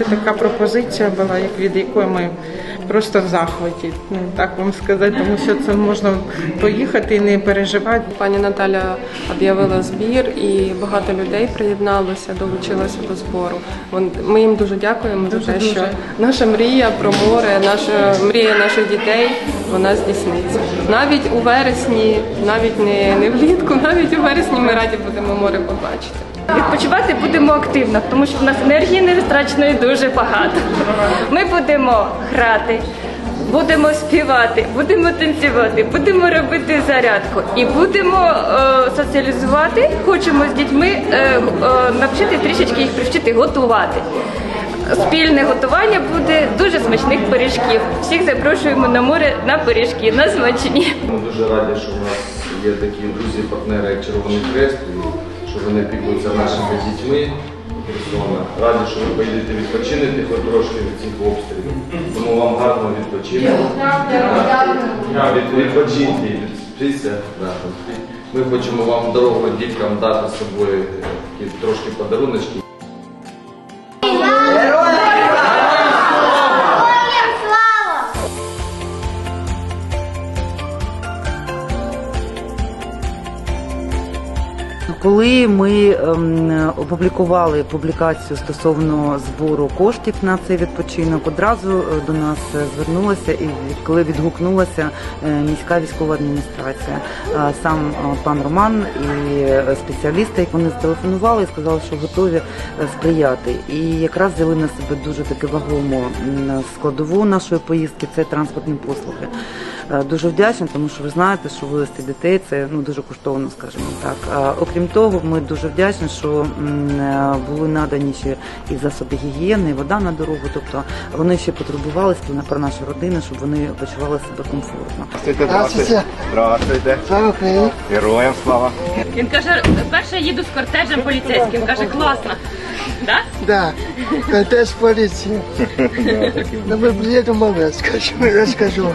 це така пропозиція була, як від якої ми просто в захваті. Ну так вам сказати, тому що це можна поїхати і не переживати. Пані Наталя об'явила збір, і багато людей приєдналося, долучилося до збору. Ми їм дуже дякуємо за те, що наша мрія про море, наша мрія наших дітей, вона здійсниться. Навіть у вересні, навіть не, не влітку, навіть у вересні ми раді будемо море побачити. Відпочивати будемо активно, тому що в нас енергії невтраченої дуже багато. Ми будемо грати, будемо співати, будемо танцювати, будемо робити зарядку і будемо е, соціалізувати. Хочемо з дітьми е, е, навчити трішечки їх привчити готувати. Спільне готування буде дуже смачних пиріжків. Всіх запрошуємо на море на пиріжки, на смачні. Ми дуже раді, що у нас є такі друзі-партнери, як Червоний Хрест, що вони піклуються нашими дітьми. Херсона. Раді, що ви поїдете відпочинете хоч трошки від цих обстрілів. Тому вам гарного відпочинку. Відпочиньте і відспіться. Ми хочемо вам дорогу діткам дати з собою такі трошки подаруночки. Коли ми ем, опублікували публікацію стосовно збору коштів на цей відпочинок, одразу е, до нас е, звернулася і коли відгукнулася е, міська військова адміністрація, сам пан Роман і спеціалісти, як вони зателефонували і сказали, що готові сприяти. І якраз взяли на себе дуже таке вагому складову нашої поїздки це транспортні послуги. Е, Дуже вдячна, тому що ви знаєте, що вивезти дітей це ну дуже коштовно, скажімо так. Окрім того, ми дуже вдячні, що е, були надані ще і засоби гігієни, і вода на дорогу. Тобто вони ще потребувалися про- про наші родини, щоб вони почували себе комфортно. Здравствуйте, здравствуйте. Здравствуйте. Слава Україні! Героям слава. Він каже, перше їду з кортежем поліцейським. Каже, класно. Да? Да, кортеж полиции. Ну, мы приедем, мама, скажу, расскажу.